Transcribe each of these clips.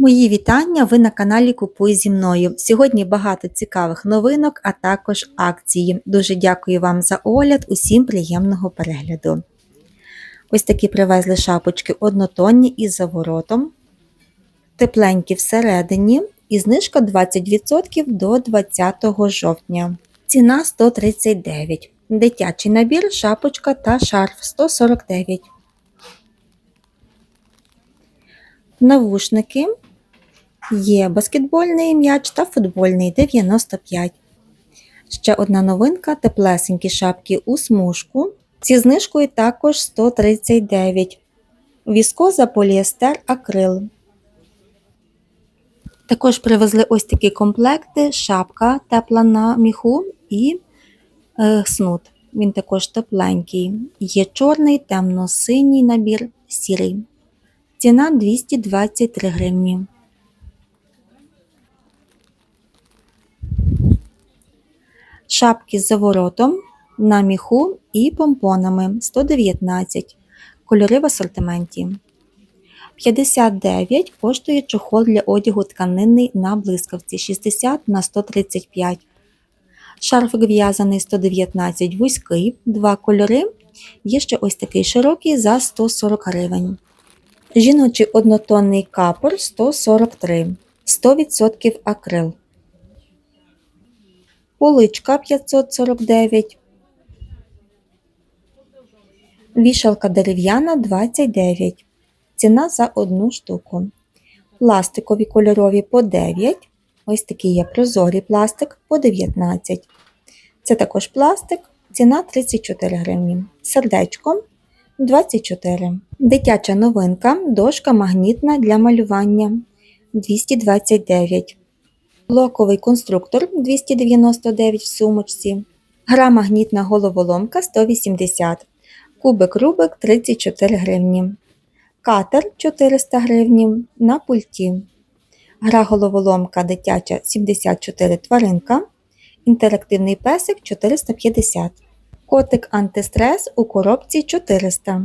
Мої вітання! Ви на каналі Купуй зі мною. Сьогодні багато цікавих новинок, а також акції. Дуже дякую вам за огляд, усім приємного перегляду. Ось такі привезли шапочки однотонні із заворотом, тепленькі всередині і знижка 20% до 20 жовтня. Ціна 139 Дитячий набір, шапочка та шарф 149 Навушники Є баскетбольний м'яч та футбольний 95. Ще одна новинка теплесенькі шапки у смужку. Зі знижкою також 139. Віскоза поліестер акрил. Також привезли ось такі комплекти: шапка тепла на міху і е, снуд. Він також тепленький. Є чорний, темно-синій набір, сірий. Ціна 223 гривні. Шапки з заворотом на міху і помпонами 119. Кольори в асортименті. 59 коштує чохол для одягу тканинний на блискавці 60 на 135. Шарфик в'язаний 119 вузький, два кольори. Є ще ось такий широкий за 140 гривень. Жіночий однотонний капор 143, 100% акрил. Поличка 549. Вішалка дерев'яна 29. Ціна за одну штуку. Пластикові кольорові по 9. Ось такий є прозорий пластик по 19. Це також пластик. Ціна 34 гривні. Сердечко 24. Дитяча новинка. Дошка магнітна для малювання 229. Блоковий конструктор 299 в сумочці. Гра магнітна головоломка 180. Кубик Рубик 34 гривні. Катер 400 гривні на пульті. Гра головоломка дитяча 74 тваринка. Інтерактивний песик 450. Котик антистрес у коробці 400.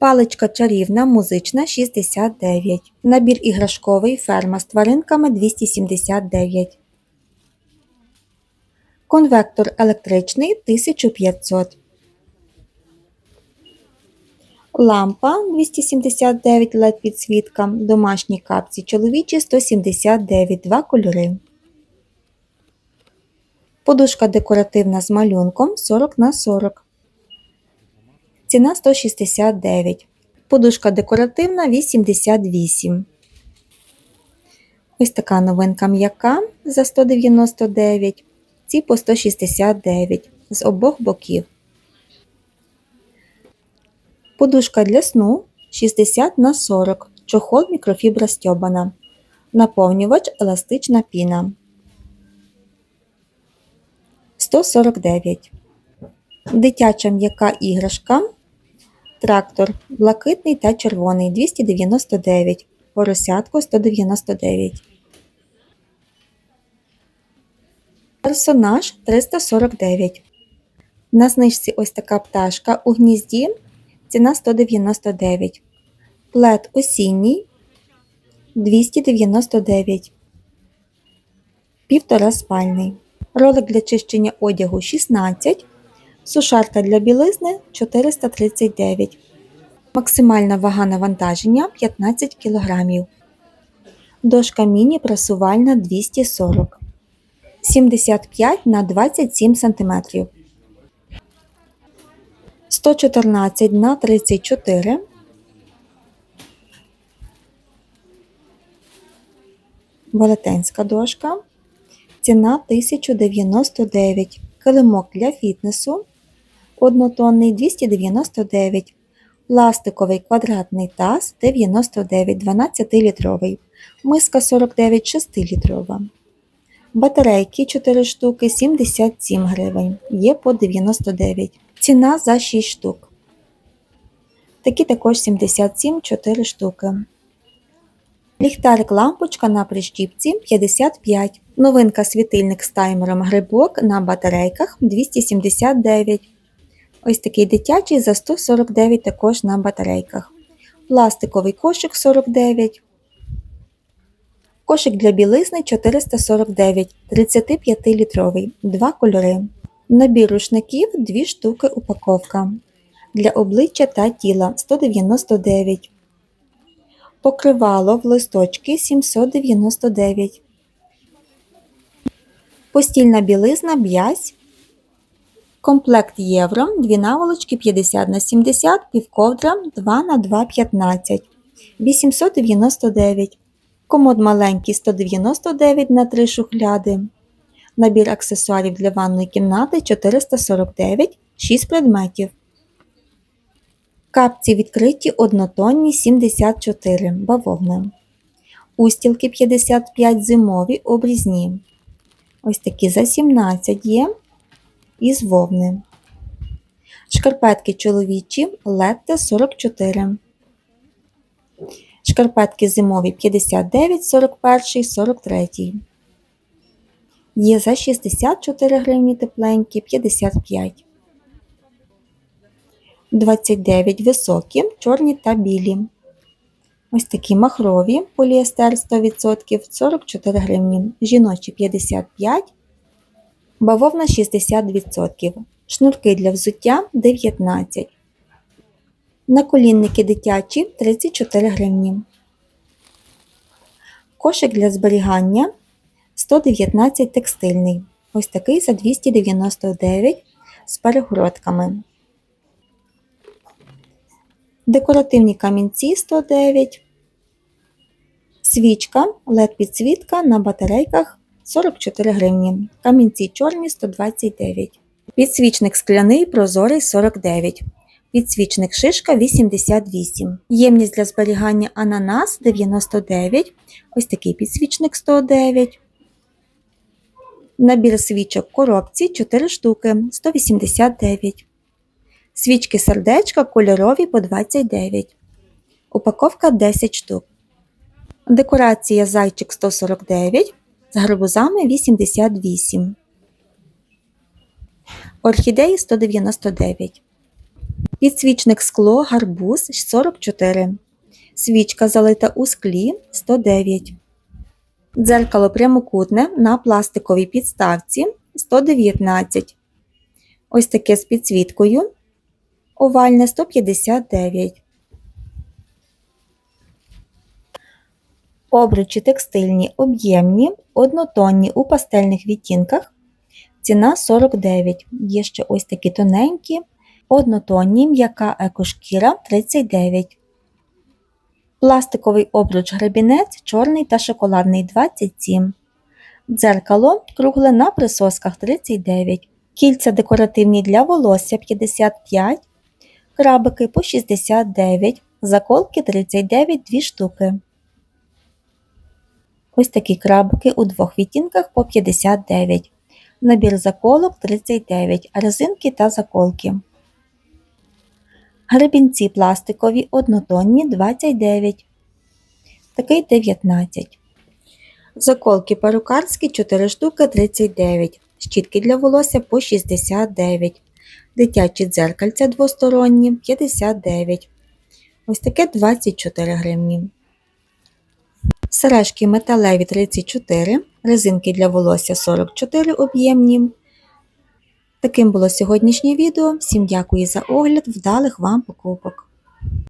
Паличка чарівна, музична 69. Набір іграшковий ферма з тваринками 279. Конвектор електричний 1500. Лампа 279 LED підсвітка. Домашні капці чоловічі 179 2 кольори. Подушка декоративна з малюнком 40 на 40. Ціна 169. Подушка декоративна 88. Ось така новинка м'яка за 199. Ці по 169 з обох боків. Подушка для сну 60 на 40. Чохол мікрофібра стьобана. Наповнювач еластична піна. 149. Дитяча м'яка іграшка Трактор блакитний та червоний 299, поросятко 199. Персонаж 349. На знижці ось така пташка у гнізді. Ціна 199. Плед осінній 299. Півтора спальний. Ролик для чищення одягу 16. Сушарка для білизни 439. Максимальна вага навантаження 15 кг. Дошка міні прасувальна 240 75 на 27 см. 114 на 34 Велетенська дошка. Ціна 1099. Килимок для фітнесу однотонний 299, пластиковий квадратний таз 99 12-літровий, миска 49 6-літрова. Батарейки 4 штуки 77 гривень, є по 99. Ціна за 6 штук. Такі також 77 4 штуки. Ліхтарик лампочка на прищіпці 55. Новинка світильник з таймером грибок на батарейках 279. Ось такий дитячий за 149 також на батарейках. Пластиковий кошик 49. Кошик для білизни 449, 35-літровий, два кольори. Набір рушників 2 штуки упаковка. Для обличчя та тіла 199. Покривало в листочки 799. Постільна білизна б'язь. Комплект євро, дві наволочки 50 на 70, півковдра 2 на 2 15. 899. Комод маленький 199 на 3 шухляди. Набір аксесуарів для ванної кімнати 449, 6 предметів. Капці відкриті однотонні 74 бавовна. Устілки 55 зимові обрізні. Ось такі за 17 є із вовни. Шкарпетки чоловічі летте 44. Шкарпетки зимові 59, 41, 43. Є за 64 гривні тепленькі, 55. 29 високі, чорні та білі. Ось такі махрові поліестер 100% 44 гривні. Жіночі 55, бавовна 60%. Шнурки для взуття 19. Наколінники дитячі 34 гривні. Кошик для зберігання 119 текстильний. Ось такий за 299 з перегородками. Декоративні камінці 109. Свічка LED підсвітка на батарейках 44 гривні. Камінці чорні 129. Підсвічник скляний прозорий 49. Підсвічник шишка 88. Ємність для зберігання ананас 99. Ось такий підсвічник 109. Набір свічок коробці 4 штуки 189. Свічки сердечка кольорові по 29. Упаковка 10 штук. Декорація зайчик 149 з гарбузами 88. Орхідеї 199. Підсвічник скло гарбуз 44. Свічка залита у склі 109. Дзеркало прямокутне на пластиковій підставці 119. Ось таке з підсвіткою. Овальне 159. Обручі текстильні об'ємні, однотонні у пастельних відтінках. Ціна 49. Є ще ось такі тоненькі, однотонні, м'яка екошкіра 39. Пластиковий обруч гребінець чорний та шоколадний 27. Дзеркало кругле на присосках 39. Кільця декоративні для волосся 55. Крабики по 69. Заколки 39 2 штуки. Ось такі крабики у двох відтінках по 59. Набір заколок 39, резинки та заколки. Гребінці пластикові однотонні 29. Такий 19. Заколки перукарські 4 штуки 39. Щітки для волосся по 69. Дитячі дзеркальця двосторонні 59. Ось таке 24 гривні. Сережки металеві 34, резинки для волосся 44 об'ємні. Таким було сьогоднішнє відео. Всім дякую за огляд, вдалих вам покупок!